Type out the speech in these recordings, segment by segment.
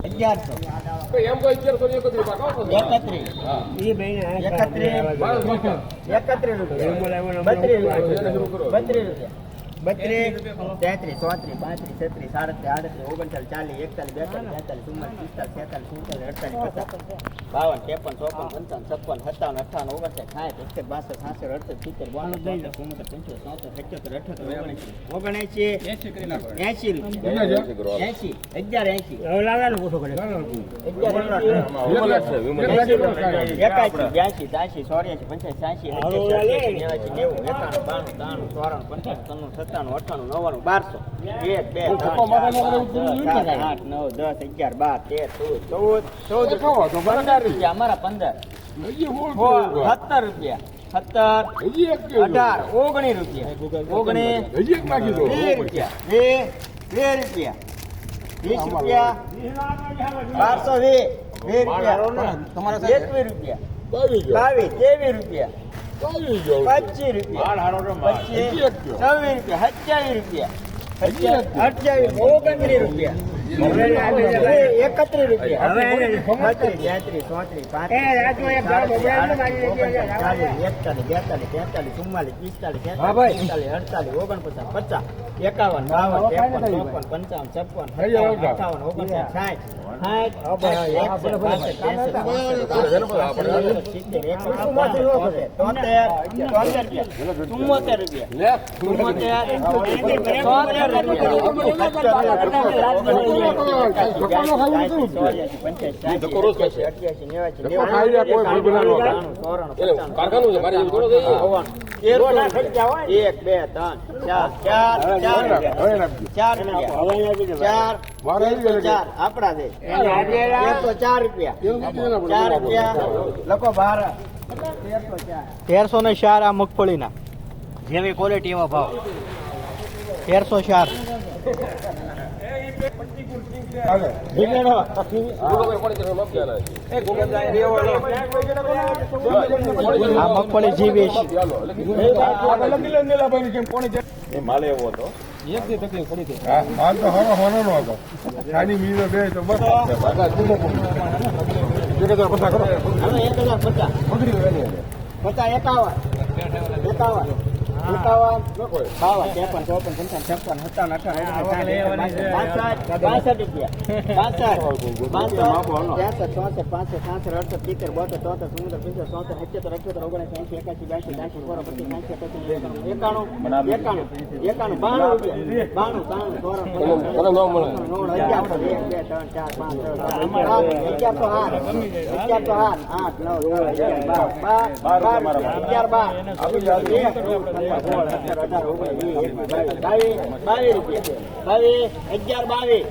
અગિયારસો એકત્રીસ એકત્રીસ રૂપિયા બત્રીસ રૂપિયા બત્રીસ રૂપિયા બત્રીસ. તેત્રીસ ચોત્રીસ પાંત્રીસ છત્રીસ સાડત્રીસ આડત્રીસ ઓગણચાલીસ ચાલીસ એકતાલીસ બેતાલીસ બેતાલીસ ચુમ્માલીસ પિસ્તાલીસ છેતાલીસ સુડતાલીસ અડતાલીસ પચાસ બાવન ત્રેપન ચોપન પંચાવન છપ્પન સત્તાવન અઠાવન ઓગણસાઠ સાઠ એકસઠ બાસઠ સાસઠ અડસઠ સિત્તેર બોતેર ચોતેર ચુમ્મોતેર પંચોતેર ચોતેર સત્યોતેર અઠ્યોતેર ઓગણએંસી એંસી એંસી અગિયાર એંસી એકાસી બ્યાસી ત્યાસી ચોર્યાસી પંચ્યાસી છ્યાસી નેવું એકાણું બાણું ત્રાણું ચોરાણું પંચાણું ત્રણું સત્તાણું અઠાણું નવ્વાણું બારસો. એક બે આઠ નવ દસ અગિયાર બાર તેર ચૌદ ચૌદ ચૌદ પંદર. રૂપિયા અમારા પંદર. સત્તર રૂપિયા. સત્તર અઢાર ઓગણી રૂપિયા. ઓગણી વીસ રૂપિયા. બે બે રૂપિયા. વીસ રૂપિયા. બારસો વીસ. બે રૂપિયા. એકવીસ રૂપિયા. બાવીસ ત્રેવીસ રૂપિયા. પચીસ રૂપિયા. સત્યાવીસ રૂપિયા. ઓગણત્રીસ રૂપિયા. એકત્રીસ રૂપિયા. તેત્રીસ ચોત્રીસ. એકતાલીસ બેતાલીસ તેતાલીસ ચુમ્માલીસ પિસ્તાલીસ પિસ્તાલીસ અડતાલીસ ઓગણપચાસ પચાસ એકાવન બાવન ત્રેપન ચોપન પંચાવન છપ્પન અઠાવન ઓગણસાઠ ચુમ્મોતેર એક બે ત્રણ ચાર ચાર ચાર ચાર ચાર આપડા છે એકસો ચાર રૂપિયા. ચાર રૂપિયા લખો બાર તેરસો ને ચાર આ મગફળીના. જેવી ક્વોલિટી એવા ભાવ. તેરસો ચાર. આ મગફળી જીવીશ માલે એવો હતો. હાલ તો હરો હરો નો હતો. નાની મીનો બે તો બસ. એક હજાર પચાસ કરો. એક હજાર પચાસ. પચાસ એકાવન. એકાવન. એકાવન બાવન ચોપન પંચાવન છપ્પન સત્તાવન અઠાવન બાસઠ રૂપિયા બાસઠ ચોસઠ પાંસઠ સાસઠ અડસઠ સિત્તેર બોતેર સત્યોતેર અઠ્યોતેર ઓગણીસ એંસી એકાસી બ્યાસી ત્યાસી ચોરો પચીસ પચીસ એકાણું એકાણું બાણું બાણું ત્રાણું ચોરાણું નવ્વાણું, અગિયારસો એક બે ત્રણ ચાર પાંચ અગિયારસો આઠ અગિયારસો આઠ આઠ નવ દસ અગિયાર બાર બાર બાર અગિયાર બાર અગિયાર બાવીસ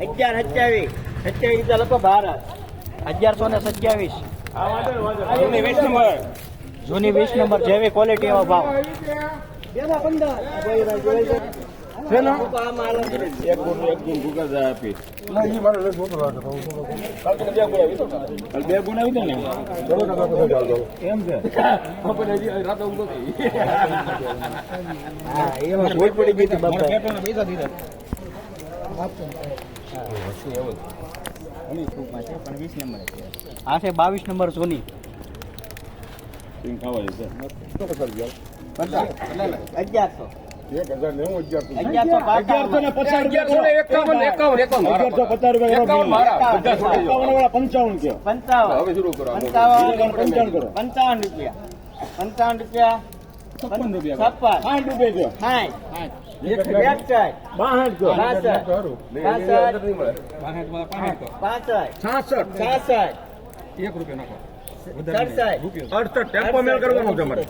અગિયાર સત્યાવીસ સત્યાવીસ રૂપિયા લખો ભારત અગિયારસો ને સત્યાવીસ જૂની વીસ નંબર જેવી ક્વોલિટી ભાવ એક ગુણ ગુણ જાય આપી. બે ગુણ આવી ને? એમ છે? રાતે ઊંઘ એમાં કોઈ પડી ગઈ પૈસા દીધા. એની ટૂંકમાં છે પણ વીસ નંબર આ છે. બાવીસ નંબર જૂની સિંગ ખાવા છે અગિયારસો. એક હજાર નેવું અગિયારસો રૂપિયા પંચાવન કયો પંચાવન. શરૂ કરો. પંચાવન. પંચાવન કરો. પંચાવન રૂપિયા. પંચાવન રૂપિયા. છપ્પન રૂપિયા. છપ્પન. સાઠ રૂપિયા સાઠ. એકસઠ બાસઠ કયો બાસઠ. સારું પાસઠ પાસઠ છાસઠ. છાસઠ. એક રૂપિયા નાખો. સડસઠ અડસઠ ટેમ્પો મેલ કરવાનો છે મારે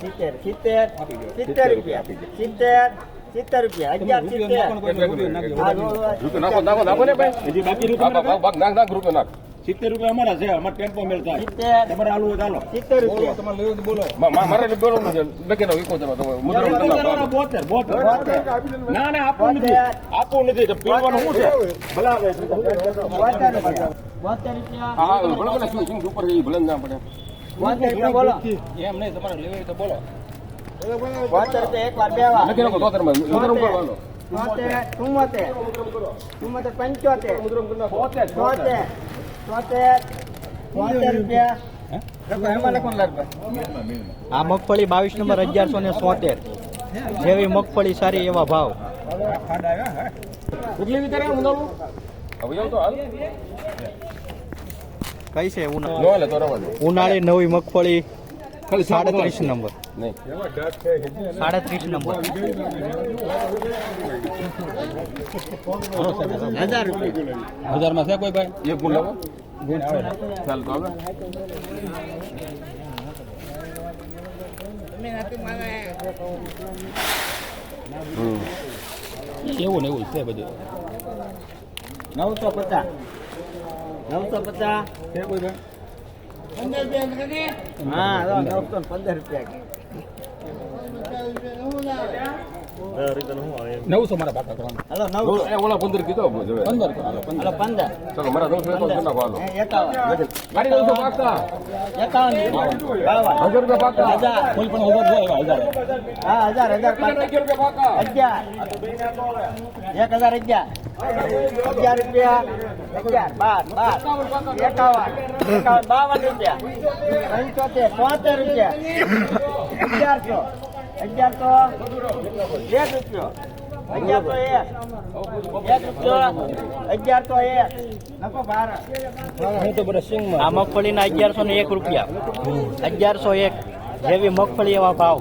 સિત્તેર રૂપિયા. અમારા છે. અમારે ટેમ્પો મેળ થાય. તમારે આલુ હોય ચાલો સિત્તેર રૂપિયા. મા- મા- મારે એટલે લખી નાખો, ઈકો તમે. બોતેર બોતેર. ના ના આપવું નથી. આપવું નથી. પીવાનું શું છે? ભલે આવે. બોતેર રૂપિયા. હા ભલે ભલે શું ઉપર ભલે ના પડે. બોતેર રૂપિયા બોલો. એમ નહીં તમારે લેવી તો બોલો. બોતેર રૂપિયા એક વાર બે વાર. લખી નાખો તોતેરમાં. મુદ્રણ ઉપર વાળો. તોતેર ચુમ્મોતેર ચુમ્મોતેર પંચોતેર. તોતેર તોતેર તોતેર તોતેર રૂપિયા. લખો એમાં લખો ને લાલભાઈ આ મગફળી બાવીસ નંબર અગિયારસો ને સોતેર. જેવી મગફળી સારી એવા ભાવ. કેટલી રીતે કઈ છે. ઉનાળી નવી મગફળી સાડત્રીસ નંબર. નહીં. સાડત્રીસ નંબર. હજાર રૂપિયા. હજારમાં છે કોઈ ભાઈ? એક ગુણ લાવો. ચાલ તો હવે હમ. એવું ને એવું છે બધું. નવસો પચાસ. નવસો પચાસ. છે કોઈ ભાઈ હા પંદર રૂપિયા નવસો મારા બાકા કરવાના. નવસો. એ ઓલા પંદર કીધો પંદર પંદર. પંદર. ચાલો મારા નવસો એકાવન કરી નાખો હાલો. હે, એકાવન. મારી નવસો પાકા એકાવન. હજાર રૂપિયા પાકા હજાર. કોઈ પણ ઓવર જાય હજાર. હા હજાર હજાર અગિયાર પાકા અગિયાર. એક હજાર અગિયાર. અગિયાર રૂપિયા. અગિયાર. બાર બાર. એકાવન એકાવન. બાવન રૂપિયા. પંચોતેર રૂપિયા. અગિયારસો. અગિયારસો એક રૂપિયો. અગિયારસો એક. એક રૂપિયો. અગિયારસો એક. નફો ભારત તો બધા આ મગફળીના અગિયારસો ને એક રૂપિયા. અગિયારસો એક. જેવી મગફળી એવા ભાવ.